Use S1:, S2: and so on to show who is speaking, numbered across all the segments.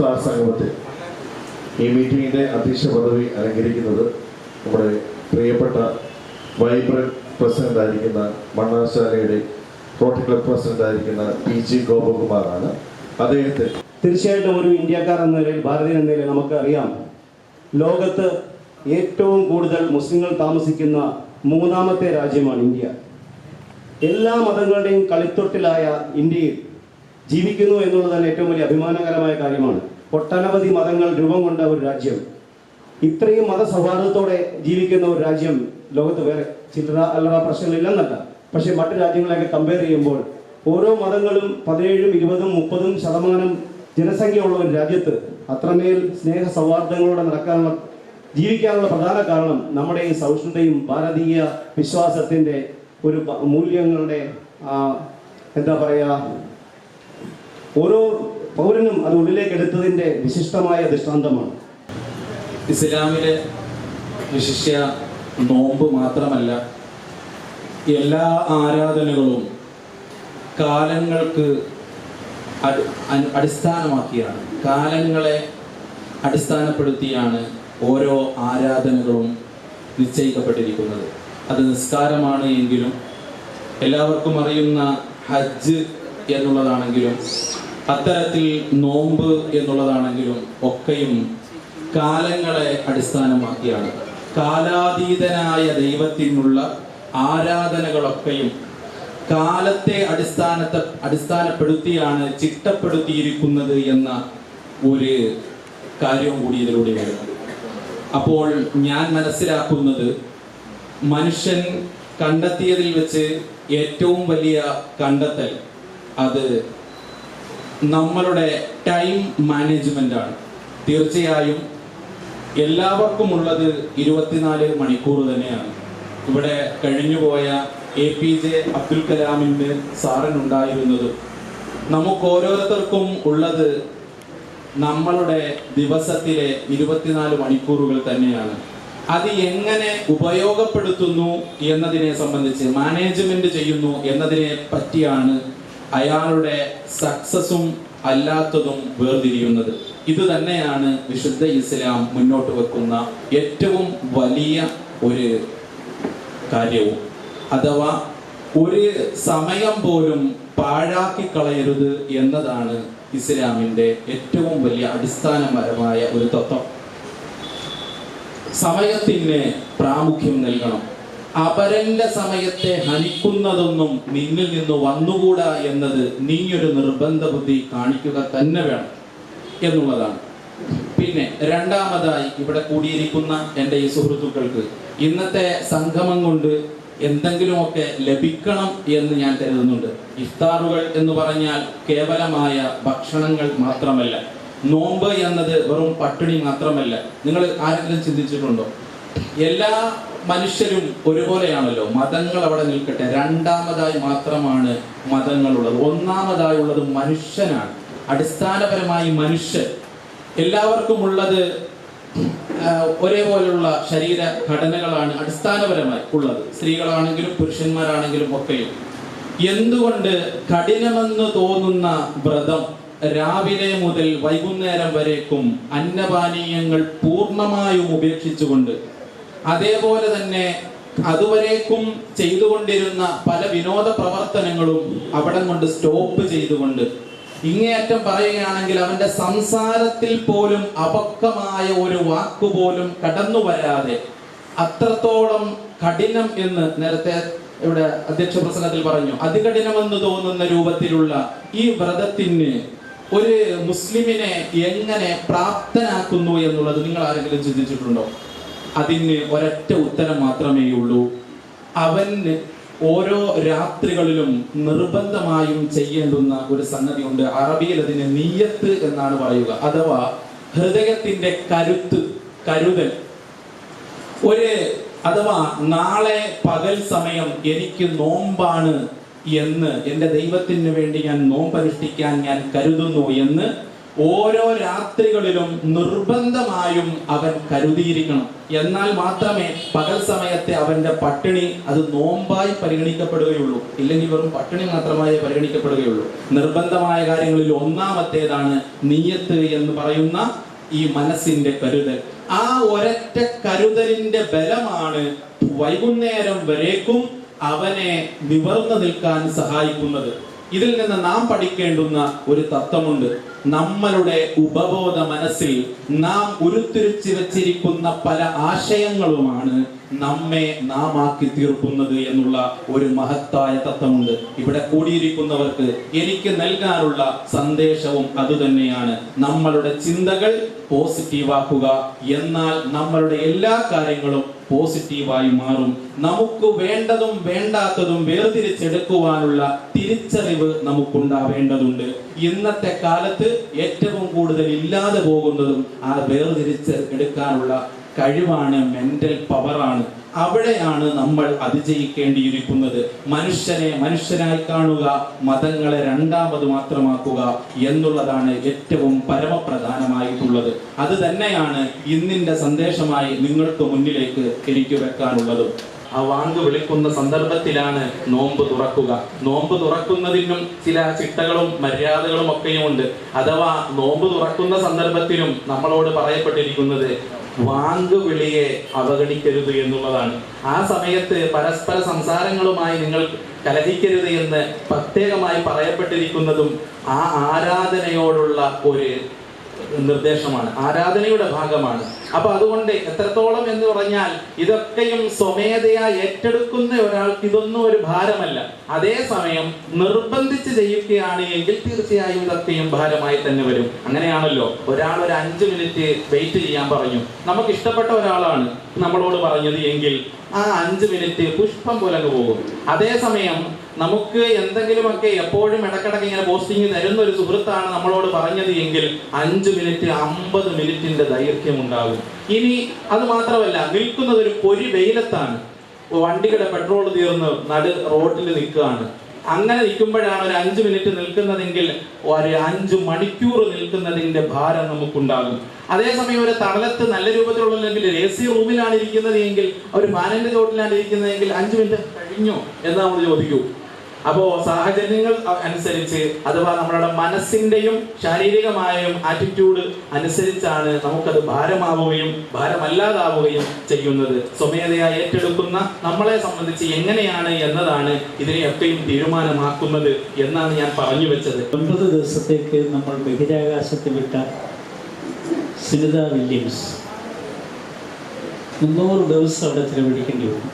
S1: ഇഫ്താർ സംഗമത്തിൽ ഈ മീറ്റിങ്ങിന്റെ അധ്യക്ഷ പദവി അലങ്കരിക്കുന്നത് നമ്മുടെ പ്രിയപ്പെട്ട വൈബ്രന്റ് പ്രസിഡന്റ് ആയിരിക്കുന്ന മണ്ണാശാലയുടെ റോട്ടറി ക്ലബ് പ്രസിഡന്റ് ആയിരിക്കുന്ന പി ജി ഗോപകുമാറാണ്. അദ്ദേഹത്തെ
S2: തീർച്ചയായിട്ടും ഒരു ഇന്ത്യക്കാർ എന്ന നിലയിൽ ഭാരതീയൻ എന്ന നിലയിൽ നമുക്കറിയാം. ലോകത്ത് ഏറ്റവും കൂടുതൽ മുസ്ലിങ്ങൾ താമസിക്കുന്ന മൂന്നാമത്തെ രാജ്യമാണ് ഇന്ത്യ. എല്ലാ മതങ്ങളുടെയും കളിത്തൊട്ടിലായ ഇന്ത്യയിൽ ജീവിക്കുന്നു എന്നുള്ളത് തന്നെ ഏറ്റവും വലിയ അഭിമാനകരമായ കാര്യമാണ്. ഒട്ടനവധി മതങ്ങൾ രൂപം കൊണ്ട ഒരു രാജ്യം. ഇത്രയും മതസൗഹാർദ്ദത്തോടെ ജീവിക്കുന്ന ഒരു രാജ്യം ലോകത്ത് വേറെ ചില്ലറ അല്ലറ പ്രശ്നങ്ങളില്ലെന്നല്ല. പക്ഷേ മറ്റു രാജ്യങ്ങളെയൊക്കെ കമ്പയർ ചെയ്യുമ്പോൾ ഓരോ മതങ്ങളും പതിനേഴും ഇരുപതും മുപ്പതും ശതമാനം ജനസംഖ്യ ഉള്ള ഒരു രാജ്യത്ത് അത്രമേൽ സ്നേഹ സൗഹാർദ്ദങ്ങളോടെ നടക്കാനുള്ള ജീവിക്കാനുള്ള പ്രധാന കാരണം നമ്മുടെ ഈ സൗഷ്ണതയും ഭാരതീയ വിശ്വാസത്തിന്റെ ഒരു മൂല്യങ്ങളുടെ എന്താ പറയുക ഓരോ പൗരനും അത് ഉള്ളിലേക്ക് എടുത്തതിന്റെ വിശിഷ്ടമായ ദൃഷ്ടാന്തമാണ്.
S3: ഇസ്ലാമിലെ വിശിഷ്യ നോമ്പ് മാത്രമല്ല എല്ലാ ആരാധനകളും കാലങ്ങൾക്ക് അടിസ്ഥാനമാക്കിയാണ്. കാലങ്ങളെ അടിസ്ഥാനപ്പെടുത്തിയാണ് ഓരോ ആരാധനകളും നിശ്ചയിക്കപ്പെട്ടിരിക്കുന്നത്. അത് നിസ്കാരമാണ് എങ്കിലും എല്ലാവർക്കും അറിയുന്ന ഹജ്ജ് എന്നുള്ളതാണെങ്കിലും അത്തരത്തിൽ നോമ്പ് എന്നുള്ളതാണെങ്കിലും ഒക്കെയും കാലങ്ങളെ അടിസ്ഥാനമാക്കിയാണ്. കാലാതീതനായ ദൈവത്തിനുള്ള ആരാധനകളൊക്കെയും കാലത്തെ അടിസ്ഥാനത്തെ അടിസ്ഥാനപ്പെടുത്തിയാണ് ചിട്ടപ്പെടുത്തിയിരിക്കുന്നത് എന്ന ഒരു കാര്യവും കൂടി ഇതിലൂടെ വരുന്നു അപ്പോൾ ഞാൻ മനസ്സിലാക്കുന്നത് മനുഷ്യൻ കണ്ടെത്തിയതിൽ വെച്ച് ഏറ്റവും വലിയ കണ്ടെത്തൽ അത് നമ്മളുടെ ടൈം മാനേജ്മെന്റ് ആണ്. തീർച്ചയായും എല്ലാവർക്കും ഉള്ളത് ഇരുപത്തിനാല് മണിക്കൂർ തന്നെയാണ്. ഇവിടെ കഴിഞ്ഞുപോയ എ പി ജെ അബ്ദുൽ കലാമിന്റെ സാറിനുണ്ടായിരുന്നത്. നമുക്ക് ഓരോരുത്തർക്കും ഉള്ളത് നമ്മളുടെ ദിവസത്തിലെ ഇരുപത്തിനാല് മണിക്കൂറുകൾ തന്നെയാണ്. അത് എങ്ങനെ ഉപയോഗപ്പെടുത്തുന്നു എന്നതിനെ സംബന്ധിച്ച് മാനേജ്മെന്റ് ചെയ്യുന്നു എന്നതിനെ പറ്റിയാണ് അയാളുടെ സക്സസും അല്ലാത്തതും വേർതിരിയുന്നത് ഇത് തന്നെയാണ് വിശുദ്ധ ഇസ്ലാം മുന്നോട്ട് വെക്കുന്ന ഏറ്റവും വലിയ ഒരു കാര്യവും. അഥവാ ഒരു സമയം പോലും പാഴാക്കി കളയരുത് എന്നതാണ് ഇസ്ലാമിന്റെ ഏറ്റവും വലിയ അടിസ്ഥാനപരമായ ഒരു തത്വം. സമയത്തിന് പ്രാമുഖ്യം നൽകണം. അപരന്റെ സമയത്തെ ഹനിക്കുന്നതൊന്നും നിന്നിൽ നിന്ന് വന്നുകൂടാ എന്നത് നീയൊരു നിർബന്ധ ബുദ്ധി കാണിക്കുക തന്നെ വേണം എന്നുള്ളതാണ്. പിന്നെ രണ്ടാമതായി ഇവിടെ കൂടിയിരിക്കുന്ന എന്റെ ഈ സുഹൃത്തുക്കൾക്ക് ഇന്നത്തെ സംഗമം കൊണ്ട് എന്തെങ്കിലുമൊക്കെ ലഭിക്കണം എന്ന് ഞാൻ കരുതുന്നുണ്ട്. ഇഫ്താറുകൾ എന്ന് പറഞ്ഞാൽ കേവലമായ ഭക്ഷണങ്ങൾ മാത്രമല്ല. നോമ്പ് എന്നത് വെറും പട്ടിണി മാത്രമല്ല. നിങ്ങൾ ആരെങ്കിലും ചിന്തിച്ചിട്ടുണ്ടോ? എല്ലാ മനുഷ്യരും ഒരുപോലെയാണല്ലോ. മതങ്ങൾ അവിടെ നിൽക്കട്ടെ. രണ്ടാമതായി മാത്രമാണ് മതങ്ങളുള്ളത്. ഒന്നാമതായുള്ളത് മനുഷ്യനാണ്. അടിസ്ഥാനപരമായി മനുഷ്യൻ. എല്ലാവർക്കും ഉള്ളത് ഒരേപോലുള്ള ശരീര ഘടനകളാണ് അടിസ്ഥാനപരമായി ഉള്ളത്. സ്ത്രീകളാണെങ്കിലും പുരുഷന്മാരാണെങ്കിലും ഒക്കെയും. എന്തുകൊണ്ട് കഠിനമെന്ന് തോന്നുന്ന വ്രതം രാവിലെ മുതൽ വൈകുന്നേരം വരേക്കും അന്നപാനീയങ്ങൾ പൂർണമായും ഉപേക്ഷിച്ചുകൊണ്ട് അതേപോലെ തന്നെ അതുവരേക്കും ചെയ്തുകൊണ്ടിരുന്ന പല വിനോദ പ്രവർത്തനങ്ങളും അവിടെ കൊണ്ട് സ്റ്റോപ്പ് ചെയ്തുകൊണ്ട്. ഇങ്ങേയറ്റം പറയുകയാണെങ്കിൽ അവന്റെ സംസാരത്തിൽ പോലും അപക്വമായ ഒരു വാക്കുപോലും കടന്നു വരാതെ അത്രത്തോളം കഠിനം എന്ന് നേരത്തെ ഇവിടെ അധ്യക്ഷ പ്രസംഗത്തിൽ പറഞ്ഞു. അതികഠിനമെന്ന് തോന്നുന്ന രൂപത്തിലുള്ള ഈ വ്രതത്തിന് ഒരു മുസ്ലിമിനെ എങ്ങനെ പ്രാപ്തനാക്കുന്നു എന്നുള്ളത് നിങ്ങൾ ആരെങ്കിലും ചിന്തിച്ചിട്ടുണ്ടോ? അതിന് ഒരൊറ്റ ഉത്തരം മാത്രമേ ഉള്ളൂ. അവന് ഓരോ രാത്രികളിലും നിർബന്ധമായും ചെയ്യേണ്ടുന്ന ഒരു സംഗതി ഉണ്ട് അറബിയിൽ അതിന് നീയത്ത് എന്നാണ് പറയുക. അഥവാ ഹൃദയത്തിന്റെ കരുത്ത് കരുതൽ. ഒരു അഥവാ നാളെ പകൽ സമയം എനിക്ക് നോമ്പാണ് എന്ന് എന്റെ ദൈവത്തിന് വേണ്ടി ഞാൻ നോമ്പനുഷ്ഠിക്കാൻ ഞാൻ കരുതുന്നു എന്ന് ഓരോ രാത്രികളിലും നിർബന്ധമായും അവൻ കരുതിയിരിക്കണം. എന്നാൽ മാത്രമേ പകൽ സമയത്തെ അവന്റെ പട്ടിണി അത് നോമ്പായി പരിഗണിക്കപ്പെടുകയുള്ളൂ. ഇല്ലെങ്കിൽ വെറും പട്ടിണി മാത്രമായി പരിഗണിക്കപ്പെടുകയുള്ളൂ. നിർബന്ധമായ കാര്യങ്ങളിൽ ഒന്നാമത്തേതാണ് നീയത്ത് എന്ന് പറയുന്ന ഈ മനസ്സിന്റെ കരുതൽ. ആ ഒരൊറ്റ കരുതലിന്റെ ബലമാണ് വൈകുന്നേരം വരേക്കും അവനെ നിവർന്നു നിൽക്കാൻ സഹായിക്കുന്നത്. ഇതിൽ നിന്ന് നാം പഠിക്കേണ്ടുന്ന ഒരു തത്വമുണ്ട്. നമ്മളുടെ ഉപബോധ മനസ്സിൽ നാം ഉരുത്തിരിച്ചു വെച്ചിരിക്കുന്ന പല ആശയങ്ങളുമാണ് നമ്മെ നാം ആക്കി തീർക്കുന്നത് എന്നുള്ള ഒരു മഹത്തായ തത്വമുണ്ട്. ഇവിടെ കൂടിയിരിക്കുന്നവർക്ക് എനിക്ക് നൽകാനുള്ള സന്ദേശവും അതുതന്നെയാണ് നമ്മളുടെ ചിന്തകൾ പോസിറ്റീവാക്കുക എന്നാൽ നമ്മളുടെ എല്ലാ കാര്യങ്ങളും പോസിറ്റീവായി മാറും. നമുക്ക് വേണ്ടതും വേണ്ടാത്തതും വേർതിരിച്ചെടുക്കുവാനുള്ള തിരിച്ചറിവ് നമുക്കുണ്ടാവേണ്ടതുണ്ട്. ഇന്നത്തെ കാലത്ത് ഏറ്റവും കൂടുതൽ ഇല്ലാതെ പോകുന്നതും ആ വേർതിരിച്ച് എടുക്കാനുള്ള കഴിവാണ് മെന്റൽ പവറാണ് അവിടെയാണ് നമ്മൾ അതിജയിക്കേണ്ടിയിരിക്കുന്നത്. മനുഷ്യനെ മനുഷ്യനായി കാണുക മതങ്ങളെ രണ്ടാമത് മാത്രമാക്കുക എന്നുള്ളതാണ് ഏറ്റവും പരമപ്രധാനമായിട്ടുള്ളത്. അത് തന്നെയാണ് ഇന്നിന്റെ സന്ദേശമായി നിങ്ങൾക്ക് മുന്നിലേക്ക് എനിക്ക് വെക്കാനുള്ളത്. ആ വാങ്ക് വിളിക്കുന്ന സന്ദർഭത്തിലാണ് നോമ്പ് തുറക്കുക. നോമ്പ് തുറക്കുന്നതിനും ചില ചിട്ടകളും മര്യാദകളും ഒക്കെയുമുണ്ട്. അഥവാ നോമ്പ് തുറക്കുന്ന സന്ദർഭത്തിലും നമ്മളോട് പറയപ്പെട്ടിരിക്കുന്നത് വാങ്ക് വിളിയെ അവഗണിക്കരുത് എന്നുള്ളതാണ്. ആ സമയത്ത് പരസ്പര സംസാരങ്ങളുമായി നിങ്ങൾ കലഹിക്കരുത് എന്ന് പ്രത്യേകമായി പറയപ്പെട്ടിരിക്കുന്നതും ആ ആരാധനയോടുള്ള ഒരു നിർദ്ദേശമാണ് ആരാധനയുടെ ഭാഗമാണ്. അപ്പൊ അതുകൊണ്ട് എത്രത്തോളം എന്ന് പറഞ്ഞാൽ ഇതൊക്കെയും സ്വമേധയാ ഏറ്റെടുക്കുന്ന ഒരാൾക്ക് ഇതൊന്നും ഒരു ഭാരമല്ല. അതേസമയം നിർബന്ധിച്ച് ചെയ്യുകയാണ് എങ്കിൽ തീർച്ചയായും ഇതൊക്കെയും ഭാരമായി തന്നെ വരും. അങ്ങനെയാണല്ലോ ഒരാൾ ഒരു അഞ്ചു മിനിറ്റ് വെയിറ്റ് ചെയ്യാൻ പറഞ്ഞു. നമുക്ക് ഇഷ്ടപ്പെട്ട ഒരാളാണ് നമ്മളോട് പറഞ്ഞത് എങ്കിൽ ആ അഞ്ച് മിനിറ്റ് പുഷ്പം പോലെ പോകും. അതേസമയം നമുക്ക് എന്തെങ്കിലുമൊക്കെ എപ്പോഴും ഇടക്കിടക്ക് ഇങ്ങനെ പോസ്റ്റിംഗ് തരുന്ന ഒരു സുഹൃത്താണ് നമ്മളോട് പറഞ്ഞത് എങ്കിൽ അഞ്ച് മിനിറ്റ് അമ്പത് മിനിറ്റിന്റെ ദൈർഘ്യം ഉണ്ടാകും. ഇനി അത് മാത്രമല്ല നിൽക്കുന്നത് ഒരു പൊരി വെയിലത്താണ്. വണ്ടിയുടെ പെട്രോൾ തീർന്ന് നടു റോഡിൽ നിൽക്കുകയാണ്. അങ്ങനെ നിൽക്കുമ്പോഴാണ് ഒരു അഞ്ച് മിനിറ്റ് നിൽക്കുന്നതെങ്കിൽ ഒരു അഞ്ച് മണിക്കൂർ നിൽക്കുന്നതിന്റെ ഭാരം നമുക്കുണ്ടാകും. അതേസമയം ഒരു തടലത്ത് നല്ല രൂപത്തിലുള്ളതെങ്കിൽ എ സി റൂമിലാണ് ഇരിക്കുന്നത് എങ്കിൽ ഒരു ഫാനിന്റെ ചോട്ടിലാണ് ഇരിക്കുന്നതെങ്കിൽ അഞ്ച് മിനിറ്റ് കഴിഞ്ഞോ എന്ന് നമ്മൾ ചോദിക്കൂ. അപ്പോ സാഹചര്യങ്ങൾ അനുസരിച്ച് അഥവാ നമ്മളുടെ മനസ്സിന്റെയും ശാരീരികമായും ആറ്റിറ്റ്യൂഡ് അനുസരിച്ചാണ് നമുക്കത് ഭാരമാവുകയും ഭാരമല്ലാതാവുകയും ചെയ്യുന്നത്. സ്വമേധയാ ഏറ്റെടുക്കുന്ന നമ്മളെ സംബന്ധിച്ച് എങ്ങനെയാണ് എന്നതാണ് ഇതിനെയൊക്കെയും തീരുമാനമാക്കുന്നത് എന്നാണ് ഞാൻ പറഞ്ഞു വെച്ചത്.
S4: ഒൻപത് ദിവസത്തേക്ക് നമ്മൾ ബഹിരാകാശത്ത് വിട്ട സുനിത വില്യംസ്. മുന്നൂറ് ദിവസം അവിടെ ചിലവഴിക്കേണ്ടി വന്നു.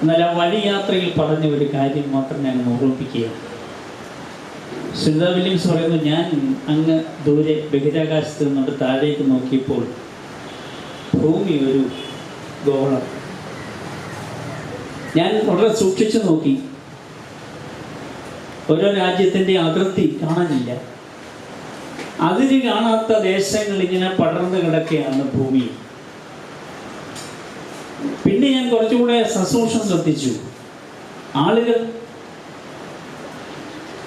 S4: എന്നാൽ ആ വഴിയാത്രയിൽ പറഞ്ഞ ഒരു കാര്യം മാത്രം ഞാൻ ഓർമ്മിപ്പിക്കുകയാണ്. സുനിത വില്യംസ് പറയുന്നു ഞാൻ അങ്ങ് ദൂരെ ബഹിരാകാശത്ത് നിന്നുകൊണ്ട് താഴേക്ക് നോക്കിയപ്പോൾ ഭൂമി ഒരു ഗോളം ഞാൻ വളരെ സൂക്ഷിച്ചു നോക്കി. ഓരോ രാജ്യത്തിന്റെ അതിർത്തി കാണാനില്ല. അതിര് കാണാത്ത ദേശങ്ങൾ ഇങ്ങനെ പടർന്നു കിടക്കുകയാണ് ഭൂമി പിന്നെ ഞാൻ കുറച്ചുകൂടെ സസൂക്ഷം ശ്രദ്ധിച്ചു. ആളുകൾ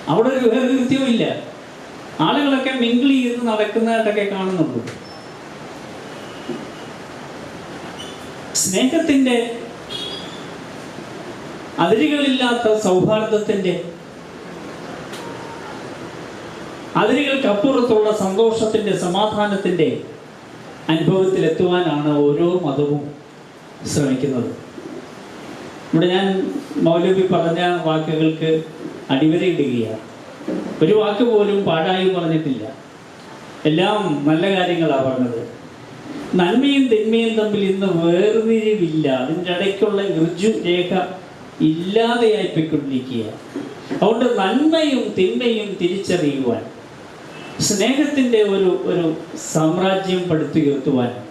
S4: അവിടെ ഒരു വേർകൃത്യവും ഇല്ല ആളുകളൊക്കെ മിങ്കിൾ ചെയ്ത് നടക്കുന്നതായിട്ടൊക്കെ കാണുന്നുള്ളൂ സ്നേഹത്തിന്റെ അതിരുകളില്ലാത്ത സൗഹാർദ്ദത്തിന്റെ അതിരുകൾക്കപ്പുറത്തുള്ള സന്തോഷത്തിന്റെ സമാധാനത്തിന്റെ അനുഭവത്തിലെത്തുവാനാണ് ഓരോ മതവും ശ്രമിക്കുന്നത്. ഇവിടെ ഞാൻ മൗലവി പറഞ്ഞ വാക്കുകൾക്ക് അടിവരയിടുകയാണ് ഒരു വാക്ക് പോലും പാഴായി പറഞ്ഞിട്ടില്ല. എല്ലാം നല്ല കാര്യങ്ങളാണ് പറഞ്ഞത്. നന്മയും തിന്മയും തമ്മിൽ ഇന്ന് വേർതിരിവില്ല. അതിന്റെ ഇടയ്ക്കുള്ള ഋജു രേഖ ഇല്ലാതെയായി പോയിക്കൊണ്ടിരിക്കുക അതുകൊണ്ട് നന്മയും തിന്മയും തിരിച്ചറിയുവാൻ സ്നേഹത്തിന്റെ ഒരു ഒരു സാമ്രാജ്യം പടുത്തുയർത്തുവാൻ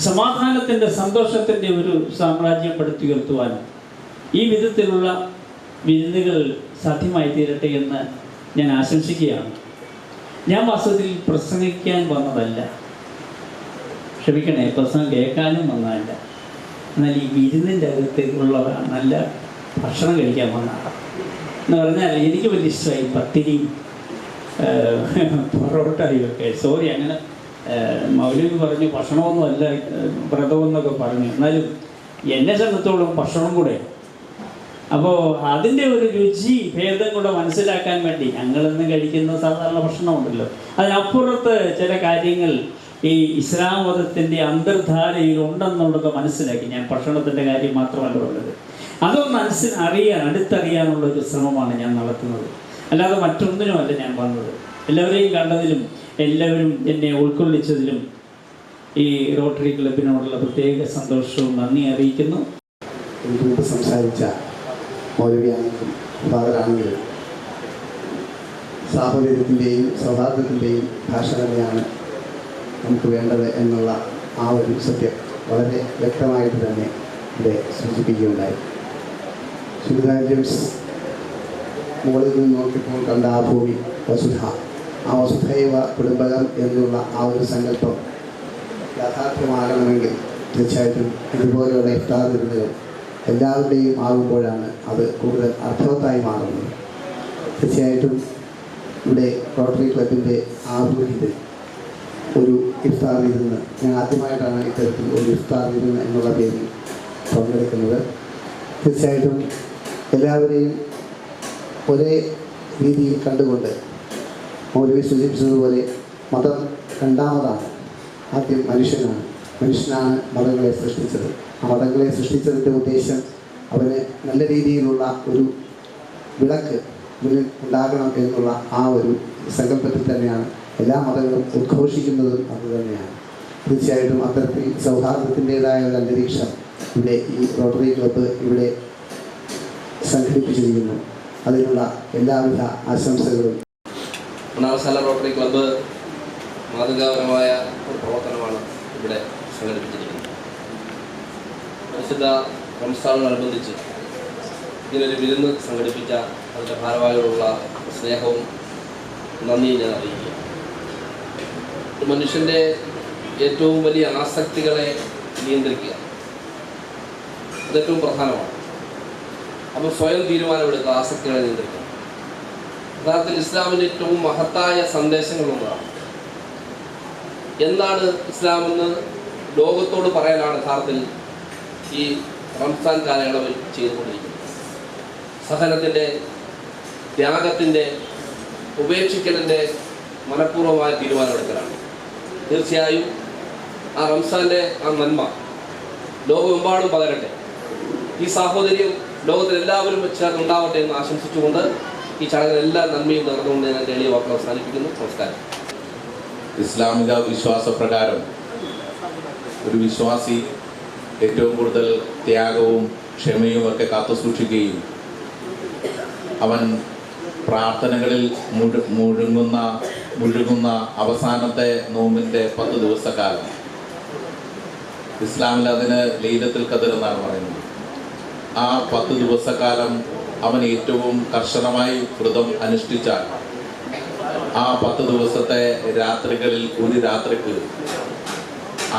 S4: സമാധാനത്തിന്റെ സന്തോഷത്തിന്റെ ഒരു സാമ്രാജ്യം പടുത്തുയർത്തുവാനും ഈ വിധത്തിലുള്ള വിരുന്നുകൾ സാധ്യമായി തീരട്ടെ എന്ന് ഞാൻ ആശംസിക്കുകയാണ്. ഞാൻ വാസ്തവത്തിൽ പ്രസംഗിക്കാൻ വന്നതല്ല. ക്ഷമിക്കണേ പ്രസംഗം കേൾക്കാനും വന്നതല്ല. എന്നാൽ ഈ വിരുന്നിന്റെ അകത്ത് നല്ല ഭക്ഷണം കഴിക്കാൻ വന്നതാണ്. എന്ന് പറഞ്ഞാൽ എനിക്ക് വലിയ ഇഷ്ടമായി പത്തിരിയും പൊറോട്ടയും ഒക്കെ. സോറി അങ്ങനെ മൗലവി പറഞ്ഞു ഭക്ഷണമൊന്നും അല്ല വ്രതമെന്നൊക്കെ പറഞ്ഞു. എന്നാലും എന്നെ സംബന്ധിച്ചോളം ഭക്ഷണം കൂടെ. അപ്പോൾ അതിന്റെ ഒരു രുചി ഭേദം കൂടെ മനസ്സിലാക്കാൻ വേണ്ടി ഞങ്ങളെന്ന് കഴിക്കുന്ന സാധാരണ ഭക്ഷണമുണ്ടല്ലോ. അതിനപ്പുറത്ത് ചില കാര്യങ്ങൾ ഈ ഇസ്ലാം മതത്തിന്റെ അന്തർധാരയിൽ ഉണ്ടെന്നുള്ളത് മനസ്സിലാക്കി. ഞാൻ ഭക്ഷണത്തിന്റെ കാര്യം മാത്രമല്ല ഉള്ളത്. അതൊന്ന് മനസ്സിൽ അറിയാൻ അടുത്തറിയാനുള്ള ഒരു ശ്രമമാണ് ഞാൻ നടത്തുന്നത്. അല്ലാതെ മറ്റൊന്നിനുമല്ല ഞാൻ വന്നത്. എല്ലാവരെയും കണ്ടതിലും എല്ലാവരും എന്നെ ഉൾക്കൊള്ളിച്ചതിലും ഈ റോട്ടറി ക്ലബിനോടുള്ള പ്രത്യേക സന്തോഷവും നന്ദി അറിയിക്കുന്നു.
S5: സംസാരിച്ച സാഹോദര്യത്തിന്റെയും സൗഹാർദ്ദത്തിന്റെയും ഭാഷ തന്നെയാണ് നമുക്ക് വേണ്ടത് എന്നുള്ള ആ ഒരു സത്യം വളരെ വ്യക്തമായിട്ട് തന്നെ ഇവിടെ സൂചിപ്പിക്കുകയുണ്ടായി. സുനിത ജെയിംസ് മുകളിൽ നിന്ന് നോക്കിയപ്പോൾ കണ്ട ആ ഭൂമി വസുധ. ആ വസുധൈവ കുടുംബകം എന്നുള്ള ആ ഒരു സങ്കല്പം യാഥാർത്ഥ്യമാകണമെങ്കിൽ തീർച്ചയായിട്ടും ഇതുപോലെയുള്ള ഇഫ്താർ വിരുന്നുകൾ എല്ലാവരുടെയും ആകുമ്പോഴാണ് അത് കൂടുതൽ അർത്ഥവത്തായി മാറുന്നത്. തീർച്ചയായിട്ടും ഇവിടെ റോട്ടറി ക്ലബിന്റെ ആഭിമുഖ്യത്തിൽ ഒരു ഇഫ്താർ വിരുന്ന് ഞാൻ ആദ്യമായിട്ടാണ് ഇത്തരത്തിൽ ഒരു ഇഫ്താർ വിരുന്ന് എന്നുള്ള പേരിൽ പങ്കെടുക്കുന്നത്. തീർച്ചയായിട്ടും എല്ലാവരെയും ഒരേ രീതിയിൽ കണ്ടുകൊണ്ട് മൗലവി സൂചിപ്പിച്ചതുപോലെ മതം രണ്ടാമതാണ്. ആദ്യം മനുഷ്യനാണ്. മനുഷ്യനാണ് മതങ്ങളെ സൃഷ്ടിച്ചത്. ആ മതങ്ങളെ സൃഷ്ടിച്ചതിന്റെ ഉദ്ദേശം അവന് നല്ല രീതിയിലുള്ള ഒരു വിളക്ക് മുന്നിൽ ഉണ്ടാകണം എന്നുള്ള ആ ഒരു സങ്കല്പത്തിൽ തന്നെയാണ് എല്ലാ മതങ്ങളും ഉദ്ഘോഷിക്കുന്നതും അത് തന്നെയാണ്. തീർച്ചയായിട്ടും അത്തരത്തിൽ സൗഹാർദ്ദത്തിന്റെതായ ഒരു അന്തരീക്ഷം ഇവിടെ ഈ റോട്ടറി ക്ലബ്ബ് ഇവിടെ സംഘടിപ്പിച്ചിരിക്കുന്നു. അതിനുള്ള എല്ലാവിധ ആശംസകളും
S6: മണാമസാല റോട്ടറി ക്ലബ്ബ് മാതൃകാപരമായ ഒരു പ്രവർത്തനമാണ് ഇവിടെ സംഘടിപ്പിച്ചിരിക്കുന്നത്. പരിശുദ്ധ റംസാനോടനുബന്ധിച്ച് ഇതിനൊരു വിരുന്ന് സംഘടിപ്പിച്ച അതിന്റെ ഭാരവാഹികളുള്ള സ്നേഹവും നന്ദിയും ഞാൻ അറിയിക്കുക. മനുഷ്യന്റെ ഏറ്റവും വലിയ ആസക്തികളെ നിയന്ത്രിക്കുക. അതേറ്റവും പ്രധാനമാണ്. അപ്പോൾ സ്വയം തീരുമാനമെടുക്കുക ആസക്തികളെ നിയന്ത്രിക്കുക. യഥാർത്ഥത്തിൽ ഇസ്ലാമിന്റെ ഏറ്റവും മഹത്തായ സന്ദേശങ്ങളൊന്നാണ് എന്താണ് ഇസ്ലാമെന്ന് ലോകത്തോട് പറയാനാണ് യഥാർത്ഥത്തിൽ ഈ റംസാൻ കാലയളവിൽ ചെയ്തുകൊണ്ടിരിക്കുന്നത്. സഹനത്തിന്റെ ത്യാഗത്തിന്റെ ഉപേക്ഷിക്കലിന്റെ മനഃപൂർവമായ തീരുമാനമെടുക്കലാണ്. തീർച്ചയായും ആ റംസാന്റെ ആ നന്മ ലോകമെമ്പാടും പകരട്ടെ. ഈ സാഹോദര്യം ലോകത്തിൽ എല്ലാവരും ചേർന്നുണ്ടാവട്ടെ എന്ന് ആശംസിച്ചുകൊണ്ട് ഈ ചടങ്ങിൽ എല്ലാ നന്മയും നടന്നുകൊണ്ട് ഞാൻ എളിയ വാക്കുകൾ അവസാനിപ്പിക്കുന്നു. നമസ്കാരം.
S7: ഇസ്ലാമിക വിശ്വാസപ്രകാരം ഒരു വിശ്വാസി ഏറ്റവും കൂടുതൽ ത്യാഗവും ക്ഷമയും ഒക്കെ കാത്തു സൂക്ഷിക്കുകയും അവൻ പ്രാർത്ഥനകളിൽ മുഴു മുഴുങ്ങുന്ന മുഴുകുന്ന അവസാനത്തെ നോമ്പിന്റെ പത്ത് ദിവസക്കാലം. ഇസ്ലാമിൽ അതിന് ലീലത്തിൽ കതിർ എന്നാണ് പറയുന്നത്. ആ പത്ത് ദിവസക്കാലം അവൻ ഏറ്റവും കർശനമായി വ്രതം അനുഷ്ഠിച്ചാൽ ആ പത്ത് ദിവസത്തെ രാത്രികളിൽ ഒരു രാത്രിക്ക്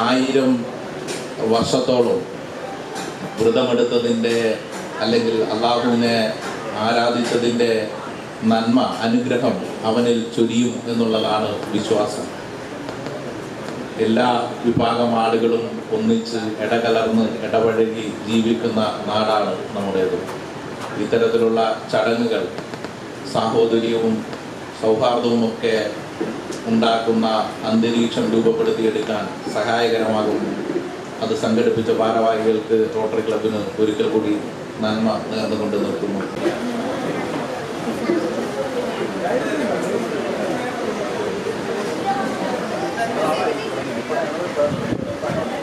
S7: ആയിരം വർഷത്തോളം വ്രതമെടുത്തതിന്റെ അല്ലെങ്കിൽ അള്ളാഹുവിനെ ആരാധിച്ചതിന്റെ നന്മ അനുഗ്രഹം അവനിൽ ചൊരിയും എന്നുള്ളതാണ് വിശ്വാസം. എല്ലാ വിഭാഗം ആളുകളും ഒന്നിച്ച് ഇടകലർന്ന് ഇടപഴകി ജീവിക്കുന്ന നാടാണ് നമ്മുടേത്. ഇത്തരത്തിലുള്ള ചടങ്ങുകൾ സാഹോദര്യവും സൗഹാർദ്ദവും ഒക്കെ ഉണ്ടാക്കുന്ന അന്തരീക്ഷം രൂപപ്പെടുത്തിയെടുക്കാൻ സഹായകരമാകും അത് സംഘടിപ്പിച്ച ഭാരവാഹികൾക്ക് റോട്ടറി ക്ലബിന് ഒരിക്കൽ കൂടി നന്മ നേർന്നുകൊണ്ട് നിർത്തുന്നു Thank you.